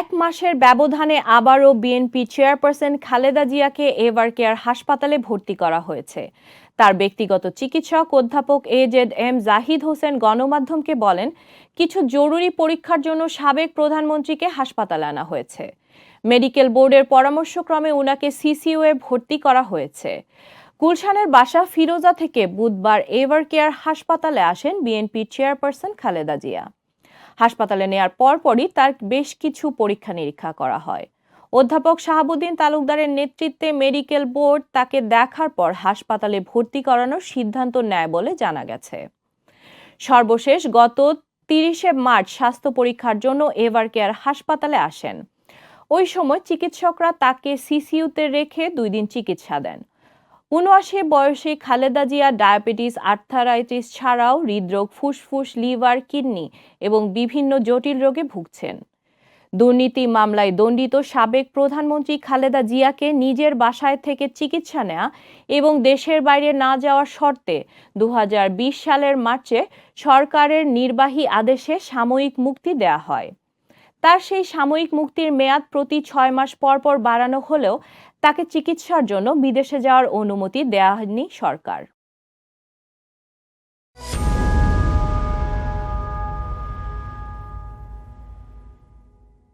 এক মাসের ব্যবধানে আবারও বিএনপি চেয়ারপারসন খালেদা জিয়াকে এভার কেয়ার হাসপাতালে ভর্তি করা হয়েছে। তার ব্যক্তিগত চিকিৎসক অধ্যাপক A Z M Zahid Hossain গণমাধ্যমকে বলেন, কিছু জরুরি পরীক্ষার জন্য সাবেক প্রধানমন্ত্রীকে হাসপাতালে আনা হয়েছে। মেডিকেল বোর্ডের পরামর্শক্রমে উনাকে সিসিইউয়ে ভর্তি করা হয়েছে। গুলশানের বাসা ফিরোজা থেকে বুধবার এভার কেয়ার হাসপাতালে আসেন বিএনপি চেয়ারপারসন খালেদা জিয়া। হাসপাতালে নেয়ার পরপরই তার বেশ কিছু পরীক্ষা নিরীক্ষা করা হয়। অধ্যাপক শাহাবুদ্দিন তালুকদারের নেতৃত্বে মেডিকেল বোর্ড তাকে দেখার পর হাসপাতালে ভর্তি করানোর সিদ্ধান্ত নেয় বলে জানা গেছে। সর্বশেষ গত তিরিশে মার্চ স্বাস্থ্য পরীক্ষার জন্য এভার কেয়ার হাসপাতালে আসেন। ওই সময় চিকিৎসকরা তাকে সিসিইউতে রেখে দুই দিন চিকিৎসা দেন। উনআশি বয়সী খালেদা জিয়া ডায়াবেটিস, আর্থারাইটিস ছাড়াও হৃদরোগ, ফুসফুস, লিভার, কিডনি এবং বিভিন্ন জটিল রোগে ভুগছেন। দুর্নীতি মামলায় দণ্ডিত সাবেক প্রধানমন্ত্রী খালেদা জিয়াকে নিজের বাসায় থেকে চিকিৎসা নেওয়া এবং দেশের বাইরে না যাওয়ার শর্তে দু হাজার বিশ সালের মার্চে সরকারের নির্বাহী আদেশে সাময়িক মুক্তি দেয়া হয়। তার সেই সাময়িক মুক্তির মেয়াদ প্রতি ছয় মাস পর পর বাড়ানো হলেও তাকে চিকিৎসার জন্য বিদেশে যাওয়ার অনুমতি দেওয়া হয়নি সরকার।